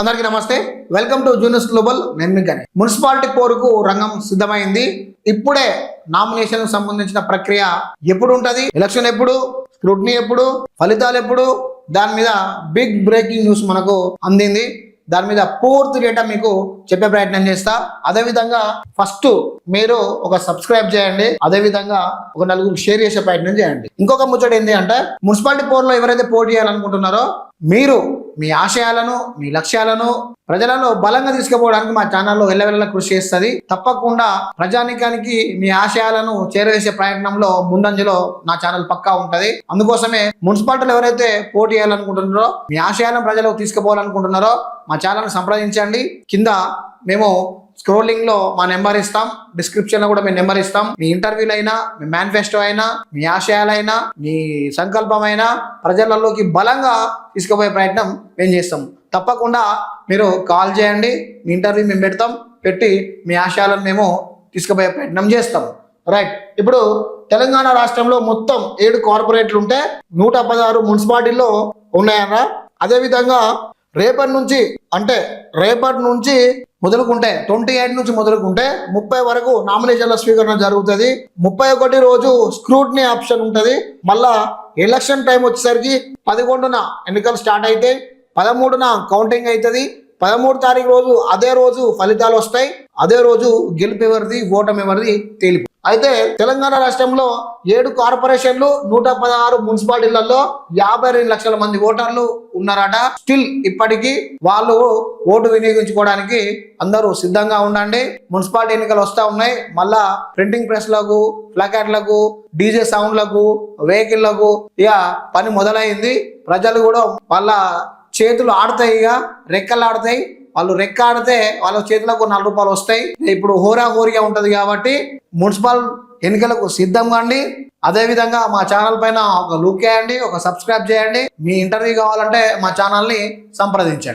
అందరికీ నమస్తే. Welcome to juniors global నేను మీ మున్సిపాలిటీ కోరుకు రంగం సిద్ధమైంది. ఇప్పుడే నామినేషన్ సంబంధించిన ప్రక్రియ ఎప్పుడు ఉంటది? ఎలక్షన్ ఎప్పుడు? స్క్రూటినీ ఎప్పుడు? ఫలితాలు ఎప్పుడు? దాని మీద బిగ్ బ్రేకింగ్ న్యూస్ మనకు అందింది. దాని మీద పూర్తి డేటా మీకు చెప్పే ప్రయత్నం చేస్తా. అదే విధంగా ఫస్ట్ మీరు ఒక సబ్స్క్రైబ్ చేయండి. అదే విధంగా ఒక నలుగురు షేర్ చేసే ప్రయత్నం చేయండి. ఇంకొక ముచ్చట ఏంటి అంటే మున్సిపాలిటీ పోర్లో ఎవరైతే పోటీ చేయాలనుకుంటున్నారో మీరు మీ ఆశయాలను మీ లక్ష్యాలను ప్రజలలో బలంగా తీసుకుపోవడానికి మా ఛానల్లో వెళ్ళవెళ్ళ కృషి చేస్తుంది. తప్పకుండా ప్రజానికానికి మీ ఆశయాలను చేరవేసే ప్రయత్నంలో ముందంజలో నా ఛానల్ పక్కా ఉంటది. అందుకోసమే మున్సిపాలిటీలు ఎవరైతే పోటీ చేయాలనుకుంటున్నారో మీ ఆశయాలను ప్రజలకు తీసుకుపోవాలనుకుంటున్నారో మా ఛానల్ సంప్రదించండి. కింద మేము స్క్రోలింగ్లో మా నెంబర్ ఇస్తాం. డిస్క్రిప్షన్లో కూడా మీ నెంబర్ ఇస్తాం. మీ ఇంటర్వ్యూలు అయినా మీ మేనిఫెస్టో అయినా మీ ఆశయాలైనా మీ సంకల్పమైనా ప్రజలలోకి బలంగా తీసుకుపోయే ప్రయత్నం మేము చేస్తాం. తప్పకుండా మీరు కాల్ చేయండి. మీ ఇంటర్వ్యూ మేము పెడతాం. పెట్టి మీ ఆశయాలను మేము తీసుకుపోయే ప్రయత్నం చేస్తాం. రైట్. ఇప్పుడు తెలంగాణ రాష్ట్రంలో మొత్తం ఏడు కార్పొరేట్లు ఉంటే నూట పదహారు మున్సిపాలిటీల్లో ఉన్నాయన్న అదేవిధంగా రేపటి నుంచి అంటే రేపటి నుంచి మొదలుకుంటే ట్వంటీ ఎయిట్ నుంచి మొదలుకుంటే ముప్పై వరకు నామినేషన్ల స్వీకరణ జరుగుతుంది. ముప్పై ఒకటి రోజు స్క్రూట్నీ ఆప్షన్ ఉంటుంది. మళ్ళా ఎలక్షన్ టైం వచ్చేసరికి పదకొండున ఎన్నికలు స్టార్ట్ అవుతాయి పదమూడున కౌంటింగ్ అవుతుంది పదమూడు తారీఖు రోజు అదే రోజు ఫలితాలు వస్తాయి. అదే రోజు గెలుపు ఎవరిది ఓటమి ఎవరిది తేలిపోతుంది. అయితే తెలంగాణ రాష్ట్రంలో ఏడు కార్పొరేషన్లు నూట పదహారు మున్సిపాలిటీలలో యాభై రెండు లక్షల మంది ఓటర్లు ఉన్నారట. స్టిల్ ఇప్పటికీ వాళ్ళు ఓటు వినియోగించుకోవడానికి అందరూ సిద్ధంగా ఉండండి. మున్సిపాలిటీ ఎన్నికలు వస్తూ ఉన్నాయి. మళ్ళా ప్రింటింగ్ ప్రెస్లకు ప్లకార్డ్లకు డీజే సౌండ్లకు వెహికల్లకు ఇక పని మొదలైంది. ప్రజలు కూడా వాళ్ళ చేతులు ఆడతాయి ఇక రెక్కలు ఆడతాయి. వాళ్ళు రెక్కాడితే వాళ్ళ చేతులకు నాలుగు రూపాయలు వస్తాయి. ఇప్పుడు హోరా హోరీగా ఉంటుంది కాబట్టి మున్సిపల్ ఎన్నికలకు సిద్ధం కండి అదే విధంగా మా ఛానల్ పైన ఒక లుక్ వేయండి ఒక సబ్స్క్రైబ్ చేయండి. మీ ఇంటర్వ్యూ కావాలంటే మా ఛానల్ని సంప్రదించండి.